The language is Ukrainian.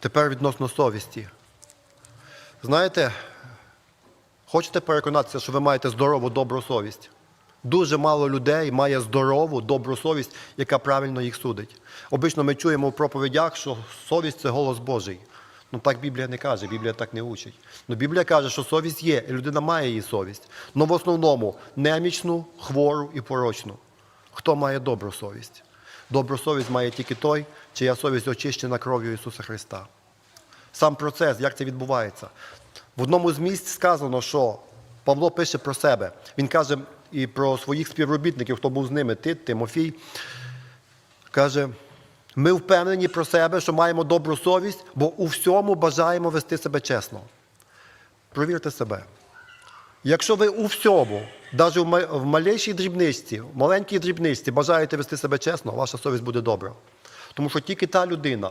Тепер відносно совісті. Знаєте, хочете переконатися, що ви маєте здорову, добру совість? Дуже мало людей має здорову, добру совість, яка правильно їх судить. Обично ми чуємо в проповідях, що совість це голос Божий. Ну так Біблія не каже, Біблія так не учить. Ну Біблія каже, що совість є, і людина має її совість. але в основному немічну, хвору і порочну. Хто має добру совість? Добру совість має тільки той, чия совість очищена кров'ю Ісуса Христа. Сам процес, як це відбувається. В одному з місць сказано, що Павло пише про себе. Він каже і про своїх співробітників, хто був з ними, Тит, Тимофій. Каже, ми впевнені про себе, що маємо добру совість, бо у всьому бажаємо вести себе чесно. Провірте себе. Якщо ви у всьому, навіть в ма- в малейшій дрібничці, в маленькій дрібничці бажаєте вести себе чесно, ваша совість буде добра. Тому що тільки та людина,